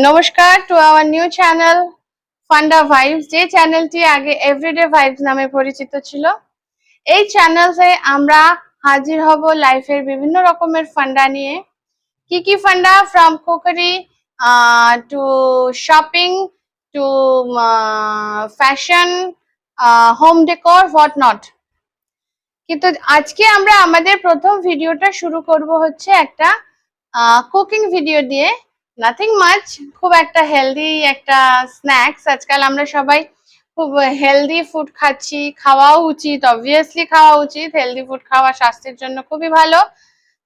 নমস্কার to our new channel funda vibes যে চ্যানেলটি আগে এভরিডে ভাইবস নামে পরিচিত ছিল, এই চ্যানেলসে আমরা হাজির হব লাইফের বিভিন্ন রকমের ফান্ডা নিয়ে। কি কি funda? From cookery to shopping to fashion home decor what not কিন্তু আজকে আমরা আমাদের প্রথম ভিডিওটা শুরু করব হচ্ছে একটা কুকিং ভিডিও দিয়ে। নাথিং মাচ খুব একটা হেলদি একটা স্ন্যাক্স আজকাল আমরা সবাই খুব হেলদি ফুড খাচ্ছি। খাওয়াও উচিত অবভিয়াসলি খাওয়া উচিত। হেলদি ফুড খাওয়া স্বাস্থ্যের জন্য খুবই ভালো।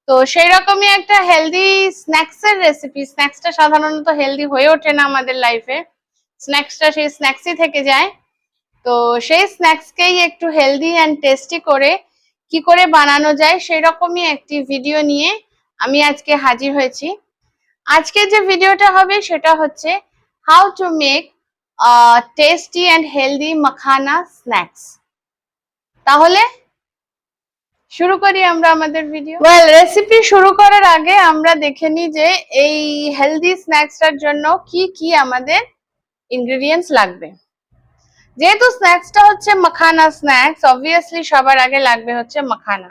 তো সেই রকমই একটা হেলদি স্ন্যাক্সের রেসিপি স্ন্যাক্সটা সাধারণত হেলদি হয়ে ওঠে না আমাদের লাইফে স্ন্যাক্সটা সেই স্ন্যাক্সই থেকে যায়। তো সেই স্ন্যাক্সকেই একটু হেলদি অ্যান্ড টেস্টি করে কি করে বানানো যায় সেই রকমই একটি ভিডিও নিয়ে আমি আজকে হাজির হয়েছি। আজকে যে ভিডিওটা হবে সেটা হচ্ছে how to make tasty and healthy makhana snacks তাহলে শুরু করি আমরা আমাদের ভিডিও ওয়েল রেসিপি শুরু করার আগে আমরা দেখে নিই যে এই হেলদি স্ন্যাক্সটার জন্য কি কি আমাদের ইনগ্রেডিয়েন্টস লাগবে। যেহেতু স্ন্যাক্সটা হচ্ছে মাখানা স্ন্যাক্স অবভিয়াসলি সবার আগে লাগবে হচ্ছে মাখানা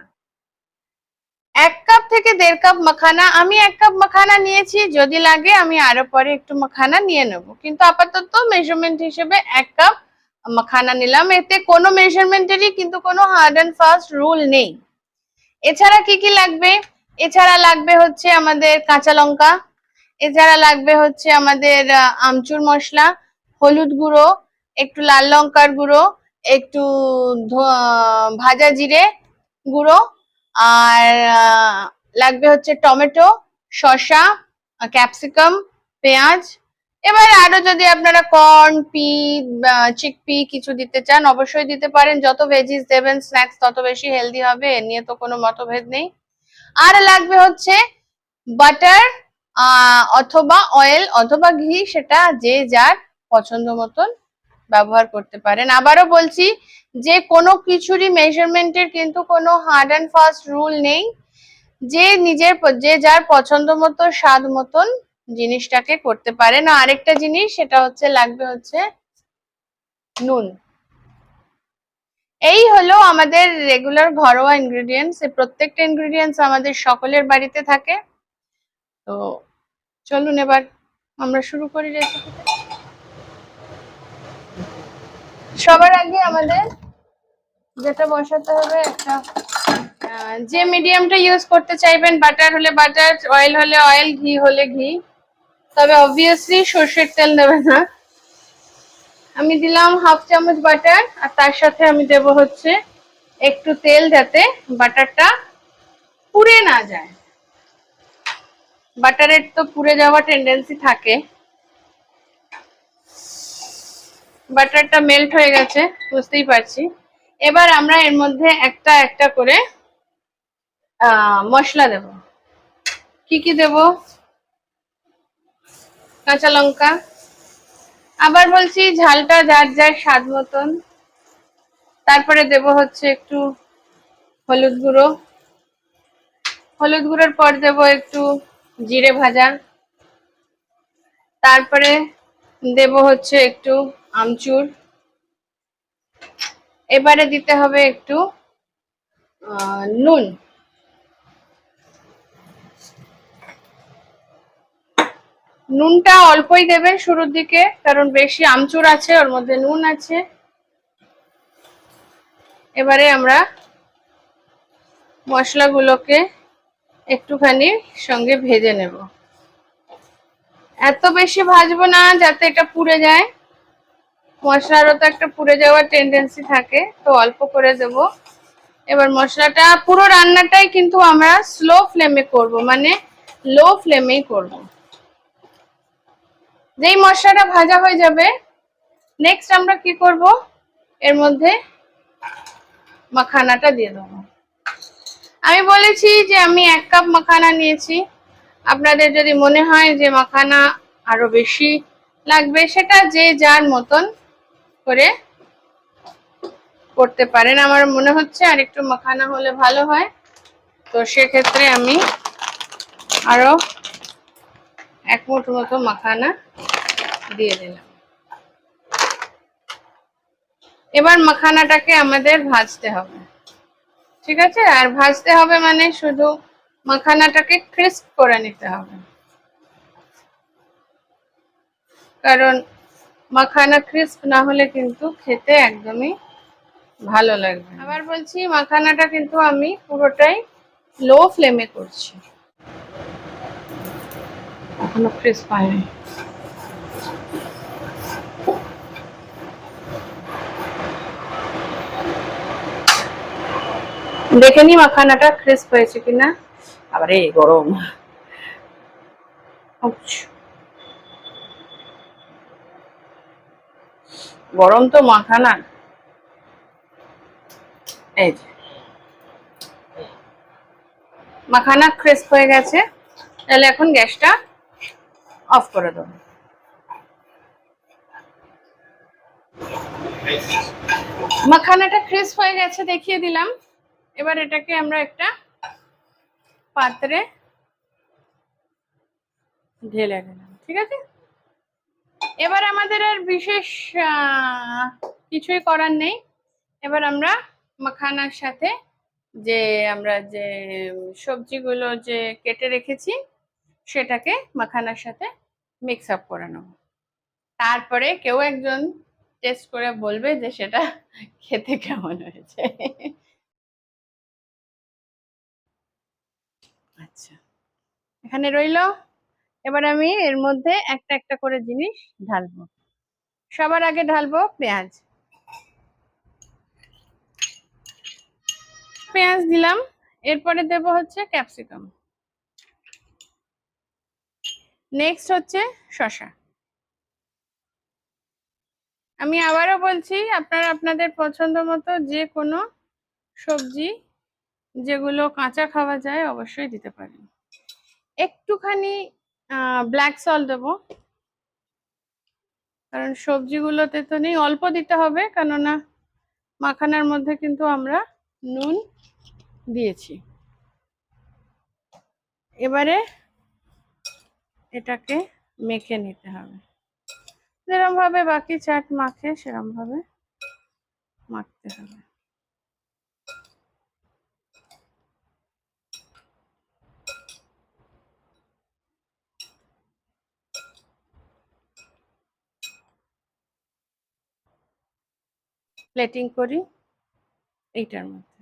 এক কাপ থেকে দেড় কাপ মাখানা। আমি এক কাপ মাখানা নিয়েছি, যদি লাগে আমি আরও পরে একটু মাখানা নিয়ে নেব। কিন্তু আপাতত মেজারমেন্ট হিসেবে এক কাপ মাখানা নিলাম। এতে কোনো মেজারমেন্টেরই কিন্তু কোনো হার্ড অ্যান্ড ফাস্ট রুল নেই। এছাড়া কি কি লাগবে? এছাড়া লাগবে হচ্ছে আমাদের কাঁচা লঙ্কা। এছাড়া লাগবে হচ্ছে আমাদের আমচুর মশলা, হলুদ গুঁড়ো, একটু লাল লঙ্কার গুঁড়ো, একটু ভাজা জিরে গুঁড়ো আর লাগবে হচ্ছে টমেটো, শসা ক্যাপসিকাম, পেঁয়াজ। এবার আরও যদি আপনারা কর্ন পি চিকপি কিছু দিতে চান, অবশ্যই দিতে পারেন। যত ভেজিস দেবেন স্ন্যাক্স তত বেশি হেলদি হবে, এ নিয়ে তো কোনো মতভেদ নেই। আর লাগবে হচ্ছে বাটার অথবা অয়েল অথবা ঘি, সেটা যে যার পছন্দ মতন ব্যবহার করতে পারেন। আবারও বলছি যে কোনো কিছুরই মেজারমেন্টের কিন্তু কোনো হার্ড অ্যান্ড ফাস্ট রুল নেই। যে নিজের যে যার পছন্দ মতো, স্বাদ মতন জিনিসটাকে করতে পারে। না, আরেকটা জিনিস সেটা হচ্ছে, লাগবে হচ্ছে নুন। এই হলো আমাদের রেগুলার ঘরোয়া ইনগ্রিডিয়েন্টস এই প্রত্যেকটা ইনগ্রিডিয়েন্টস আমাদের সকলের বাড়িতে থাকে। তো চলুন এবার আমরা শুরু করি রেসিপিটা সবার আগে আমাদের যেটা বসাতে হবে একটা যে মিডিয়ামটা ইউজ করতে চাইবেন বাটার হলে বাটার অয়েল হলে অয়েল ঘি হলে ঘি। তবে অবভিয়াসলি সর্ষের তেল নেবে না। আমি দিলাম হাফ চামচ বাটার আর তার সাথে আমি দেব হচ্ছে একটু তেল যাতে বাটারটা পুড়ে না যায়। বাটারের তো পুড়ে যাওয়া টেন্ডেন্সি থাকে। বাটারটা মেল্ট হয়ে গেছে, বুঝতেই পারছি। এবার আমরা এর মধ্যে একটা একটা করে মশলা দেব। কি কি দেব? কাঁচা লঙ্কা। আবার বলছি ঝালটা যার যার স্বাদ মতন। তারপরে দেব হচ্ছে একটু হলুদ গুঁড়ো। হলুদ গুঁড়োর পর দেব একটু জিরে ভাজা। তারপরে দেব হচ্ছে একটু আমচুর। এবারে দিতে হবে একটু নুন। নুনটা অল্পই দেবেন শুরুর দিকে, কারণ বেশি আমচুর আছে, ওর মধ্যে নুন আছে। এবারে আমরা মশলাগুলোকে একটুখানি সঙ্গে ভেজে নেব। এত বেশি ভাজবো না, যাতে এটা পুড়ে যায়। মশলারও তো একটা পুড়ে যাওয়ার টেন্ডেন্সি থাকে, তো অল্প করে দেব। এবার মশলাটা পুরো রান্নাটাই কিন্তু আমরা স্লো ফ্লেমে করব মানে লো ফ্লেমেই করব। যেই মশলাটা ভাজা হয়ে যাবে নেক্সট আমরা কি করব? এর মধ্যে মাখানাটা দিয়ে দেব। আমি বলেছি যে আমি এক কাপ মাখানা নিয়েছি। আপনাদের যদি মনে হয় যে মাখানা আরও বেশি লাগবে, সেটা যে যার মতন করে করতে পারেন। আমার মনে হচ্ছে আর একটু মাখানা হলে ভালো হয়। তো সেক্ষেত্রে আমি আরও এক মুঠো মতো মাখানা দিয়ে দিলাম। এবার মাখানাটাকে আমাদের ভাজতে হবে। ঠিক আছে? আর ভাজতে হবে মানে শুধু মাখানাটাকে ক্রিস্প করে নিতে হবে। কারণ মাখানা ক্রিস্প না হলে কিন্তু খেতে একদমই ভালো লাগবে আবার বলছি মাখানাটা কিন্তু আমি পুরোটাই লো ফ্লেমে করছি। এখনও ক্রিস্প হয়নি। দেখে নি মাখানাটা ক্রিস্প হয়েছে কিনা। আবার এই গরম। উফ, গরম তো মাখানা এই যে। মাখানা ক্রিস্প হয়ে গেছে। তাহলে এখন গ্যাসটা অফ করে দেবো। মাখানাটা ক্রিস্প হয়ে গেছে দেখিয়ে দিলাম। এবার এটাকে আমরা একটা পাত্রে ঢেলে দিলাম, ঠিক আছে? এবার আমাদের আর বিশেষ কিছুই করার নেই। এবার আমরা মাখানার সাথে যে আমরা যে সবজিগুলো যে কেটে রেখেছি, সেটাকে মাখানার সাথে মিক্স আপ করে নেব। তারপরে কেউ একজন টেস্ট করে বলবে যে সেটা খেতে কেমন হয়েছে। আচ্ছা। এখানে রইল? এবার আমি এর মধ্যে একটা একটা করে জিনিস ঢালবো। সবার আগে ঢালবো পেঁয়াজ। পেঁয়াজ দিলাম, এরপরে দেব হচ্ছে ক্যাপসিকাম। নেক্সট হচ্ছে শসা। আমি আবারও বলছি, আপনারা আপনাদের পছন্দ মতো যে কোনো সবজি যেগুলো কাঁচা খাওয়া যায় অবশ্যই দিতে পারেন। একটুখানি ব্ল্যাক সল্ট দেবো। কারণ সবজিগুলোতে তো নেই, অল্প দিতে হবে, কেননা মাখানার মধ্যে কিন্তু আমরা নুন দিয়েছি। এবারে এটাকে মেখে নিতে হবে। যেরমভাবে বাকি চাট মাখে, সেরমভাবে মাখতে হবে। প্লেটিং করি এইটার মধ্যে।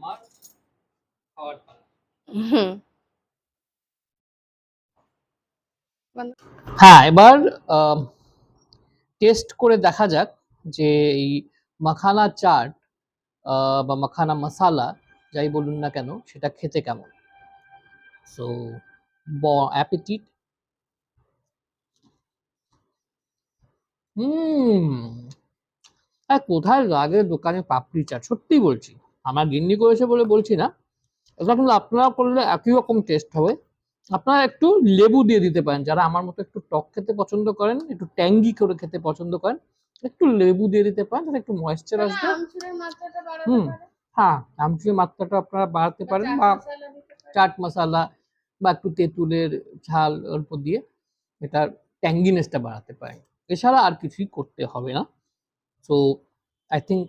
আমার খাওয়ার পালা। হ্যাঁ এবার টেস্ট করে দেখা যাক যে এই মাখানা চাট আহ, বা মাখানা মশালা যাই বলুন না কেন সেটা খেতে কেমন? সো ব অ্যাপিটিট হুম। আর কোথায় লাগে দোকানে পাপড়ি চাট? সত্যি বলছি। আমার গিন্নি করেছে বলে বলছি না। এটা কিন্তু আপনারা করলে একই রকম টেস্ট হবে। আপনারা একটু লেবু দিয়ে দিতে পারেন। যারা আমার মতো একটু টক খেতে পছন্দ করেন একটু ট্যাঙ্গি করে খেতে পছন্দ করেন একটু লেবু দিয়ে দিতে পারেন তাহলে একটু ময়েশ্চার আসবে। হুম। হ্যাঁ আমচুরের মাত্রাটা আপনারা বাড়াতে পারেন বা। চাট মশলা বা একটু তেঁতুলের ঝাল অল্প দিয়ে এটার ট্যাঙ্গিনেসটা বাড়াতে পারেন। এছাড়া আর কিছুই করতে হবে না। So I think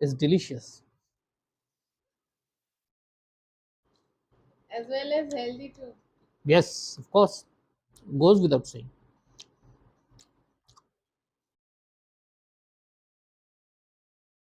it's delicious as well as healthy too Yes, of course. Goes without saying.